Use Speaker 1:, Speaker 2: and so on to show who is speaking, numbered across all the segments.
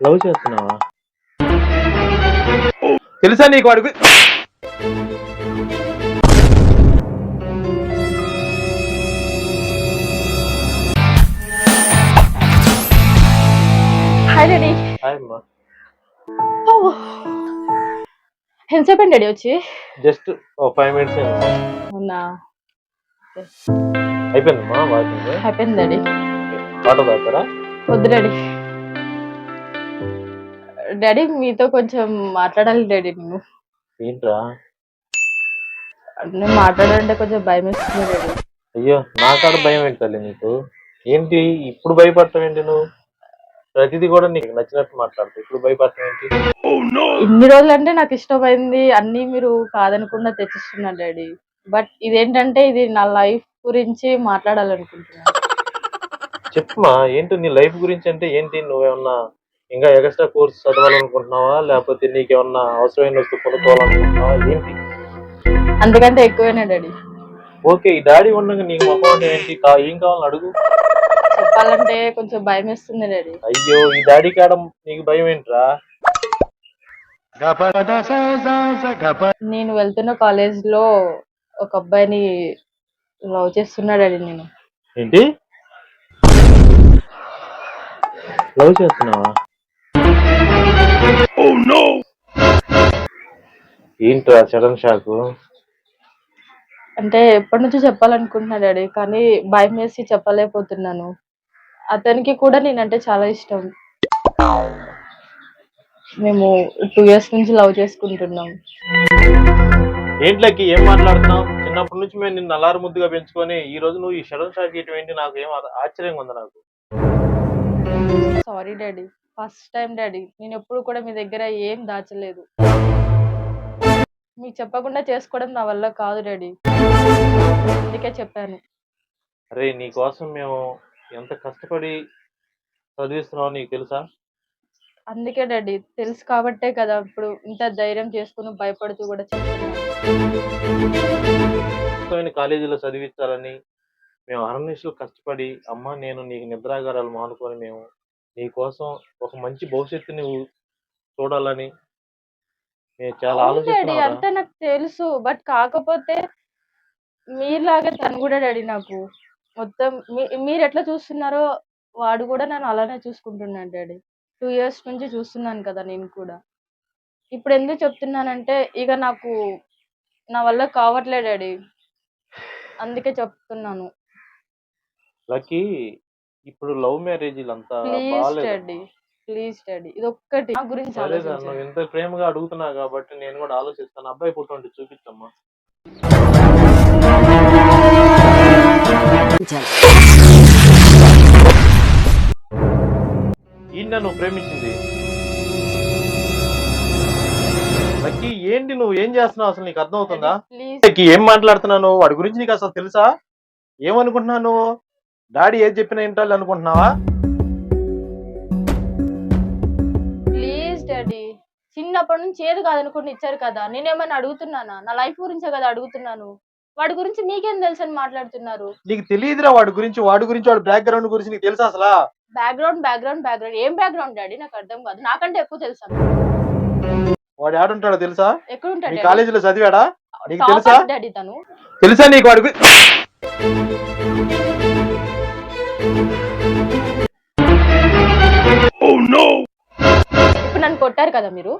Speaker 1: Love చేస్తున్నావా? తెలుసా నీకు వాడి గురి-
Speaker 2: హాయ్ డాడీ
Speaker 1: హాయ్ అమ్మా
Speaker 2: ఎంతసేపు అండి డాడీ వచ్చి?
Speaker 1: జస్ట్ ఫైవ్ మినిట్స్
Speaker 2: అవునా?
Speaker 1: అయిపోయిందమ్మా వాకింగ్?
Speaker 2: అయిపోయింది డాడీ
Speaker 1: వాటర్ తాగుతారా?
Speaker 2: వద్దు డాడీ డాడీ మీతో కొంచెం మాట్లాడాలి డాడీ నేను.
Speaker 1: ఏంట్రా?
Speaker 2: నేను మాట్లాడాలంటే కొంచెం భయం వేస్తుంది డాడీ.
Speaker 1: అయ్యో నా కాడ భయం ఏంటి తల్లి నీకు? ఏంటి? ఇప్పుడు భయపడటం ఏంటి నువ్వు? ప్రతిదీ కూడా నీకు నచ్చినట్టు మాట్లాడుతావు ఇప్పుడు భయపడటం ఏంటి?
Speaker 2: ఇన్ని రోజులు అంటే నాకు ఇష్టమైంది అన్ని మీరు కాదనకుండా తెచ్చిస్తున్నారు డాడీ. బట్ ఇదేంటంటే ఇది నా లైఫ్ గురించి మాట్లాడాలనుకుంటున్నాను.
Speaker 1: చెప్పుమా ఏంటి నీ లైఫ్ గురించి అంటే ఏంటి? నువ్వేమన్నా ఇంకా ఎక్స్ట్రా కోర్స్ చదవాలనుకుంటున్నావా? లేకపోతే నీకేమన్నా అవసరమైన వస్తువు కొనుక్కోవాలనుకుంటున్నావా? ఏంటి?
Speaker 2: అందుకంటే ఎక్కువేనా డాడీ.
Speaker 1: ఓకే ఈ డాడీ ఉండగా నీకు మొహం ఏంటి? కా- ఏం కావాలని అడుగు.
Speaker 2: చెప్పాలంటే కొంచెం భయం వేస్తుంది డాడీ.
Speaker 1: అయ్యో ఈ డాడీ కాడ నీకు భయం ఏంట్రా
Speaker 2: నేను వెళ్తున్న కాలేజ్లో ఒక అబ్బాయిని లవ్ చేస్తున్నాడండి నేను.
Speaker 1: ఏంటి? లవ్ చేస్తున్నావా? ఏంట్రా సడన్ షాక్
Speaker 2: అంటే ఎప్పటి నుంచో చెప్పాలనుకుంటున్నా డాడీ. కానీ భయం వేసి చెప్పలేకపోతున్నాను. అతనికి కూడా నేనంటే చాలా ఇష్టం. మేము టూ ఇయర్స్ నుంచి లవ్ చేసుకుంటున్నాం.
Speaker 1: ఏంట్లకి ఏం మాట్లాడుతున్నావు? చిన్నప్పటి నుంచి మేము నిన్ను అల్లారు ముద్దుగా పెంచుకొని ఈ రోజు నువ్వు ఈ సడన్ షాక్ ఇటు ఏంటి? నాకు ఏం ఆశ్చర్యంగా ఉంది నాకు.
Speaker 2: Sorry daddy. First time daddy. నేను ఎప్పుడు కూడా మీ దగ్గర ఏం దాచలేదు. మీకు చెప్పకుండా చేసుకోవడం నా వల్ల కాదు డాడీ. అందుకే చెప్పాను.
Speaker 1: అరే నీ కోసం మేము ఎంత కష్టపడి చదివిస్తున్నావో నీకు తెలుసా?
Speaker 2: అందుకే డాడీ. తెలుసు కాబట్టే కదా ఇప్పుడు ఇంత ధైర్యం చేసుకుని భయపడుతూ కూడా చెప్తున్నాను
Speaker 1: కాలేజీలో చదివించాలని మేము అరణ్యసులు కష్టపడి అమ్మ నేను నీకు నిద్రాగారాలు మానుకొని మేము నీ కోసం ఒక మంచి భవిష్యత్తు నువ్వు చూడాలని మేము చాలా
Speaker 2: అవును డాడీ
Speaker 1: ఆలోచిస్తున్నాం
Speaker 2: అంతా నాకు తెలుసు. బట్ కాకపోతే మీలాగా తను కూడా డాడీ నాకు. మొత్తం మీ- మీరు ఎట్లా చూస్తున్నారో వాడు కూడా నన్ను అలానే చూసుకుంటున్నాడు డాడీ. టూ ఇయర్స్ నుంచి చూస్తున్నాను కదా నేను కూడా. ఇప్పుడు ఎందుకు చెప్తున్నానంటే ఇక నాకు నా వల్ల కావట్లే డాడీ. అందుకే చెప్తున్నాను.
Speaker 1: లక్కీ ఇప్పుడు లవ్ మ్యారేజ్ అంతా
Speaker 2: ప్లీజ్
Speaker 1: బాగాలేదు
Speaker 2: ప్లీజ్ ఇది ఒక్కటి నా గురించి
Speaker 1: సరే రా,
Speaker 2: ఆలోచించండి
Speaker 1: నువ్వు ఇంత ప్రేమగా అడుగుతున్నావు కాబట్టి నేను కూడా ఆలోచిస్తాను. అబ్బాయి ఫోటో ఉంటే చూపించమ్మా ఈయన నువ్వు ప్రేమించింది. లక్కీ ఏంటి నువ్వు? ఏం చేస్తున్నావు అసలు? నీకు అర్థం అవుతుందా
Speaker 2: ప్లీజ్.
Speaker 1: లక్కీ ఏం మాట్లాడుతున్నాను వాడి గురించి నీకు అసలు తెలుసా? ఏమనుకుంటున్నావు నువ్వు? డాడీ ఏది చెప్పినా వింటాలి అనుకుంటున్నావా?
Speaker 2: Please daddy. చిన్నప్పటి నుంచి ఏది కాదనుకుని ఇచ్చారు కదా. నేనేమైనా అడుగుతున్నానా? నా లైఫ్ గురించే కదా అడుగుతున్నాను. వాడి గురించి మీకేం తెలుసు అని మాట్లాడుతున్నారు?
Speaker 1: నీకు తెలియదురా వాడి గురించి వాడి గురించి వాడి బ్యాక్గ్రౌండ్ గురించి నీకు తెలుసా అసలా?
Speaker 2: బ్యాక్గ్రౌండ్ బ్యాక్గ్రౌండ్ బ్యాక్గ్రౌండ్ ఏం బ్యాక్గ్రౌండ్ డాడీ? నాకు అర్థం కాదు. నాకంటే ఎక్కువ తెలుసా?
Speaker 1: వాడు ఆడుంటాడో తెలుసా?
Speaker 2: ఎక్కడ
Speaker 1: నీ
Speaker 2: ఉంటాడు
Speaker 1: కాలేజీలో చదివాడా? నీకు తెలుసా?
Speaker 2: డాడీ తను.
Speaker 1: తెలుసా నీకు వాడి గురించి
Speaker 2: ఇప్పుడు నన్ను కొట్టారు కదా మీరు?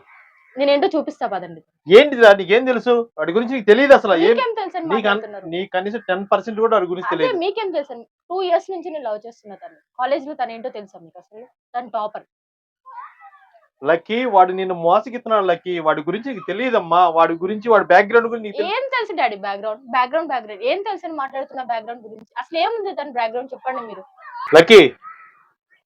Speaker 2: నేనేంటో చూపిస్తా పదండి.
Speaker 1: ఏంటిరా నీకేం తెలుసు? వాడి గురించి నీకు తెలియదు అసలు ఏం
Speaker 2: మీకేం తెలుసు అని
Speaker 1: నీకు అన్-
Speaker 2: మాట్లాడుతున్నారు?
Speaker 1: నీకు కనీసం టెన్ పర్సెంట్ కూడా వాడి గురించి
Speaker 2: అదే
Speaker 1: తెలియదు.
Speaker 2: మీకేం తెలుసు టూ ఇయర్స్ నుంచి నేను లవ్ చేస్తున్నా తను. కాలేజ్లో తను ఏంటో తెలుసా మీకు అసలు? తను టాపర్.
Speaker 1: లక్కీ వాడు నిన్ను మోసగిస్తున్నాడు లక్కీ. వాడి గురించి నీకు తెలియదమ్మా. వాడి గురించి వాడి బ్యాక్గ్రౌండ్ గురించి నీకు
Speaker 2: ఏం తెలుసు డాడీ బ్యాక్గ్రౌండ్ బ్యాక్గ్రౌండ్ బ్యాక్గ్రౌండ్ ఏం తెలుసు అని మాట్లాడుతున్న బ్యాక్గ్రౌండ్ గురించి? అసలు ఏముంది తన బ్యాక్గ్రౌండ్ చెప్పండి మీరు.
Speaker 1: లక్కీ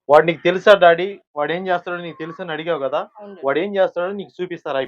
Speaker 1: వాడు నీకు తెలుసా డాడీ? వాడు ఏం చేస్తాడో నీకు తెలుసు అని అడిగావు కదా? వాడు ఏం చేస్తాడో నీకు చూపిస్తారా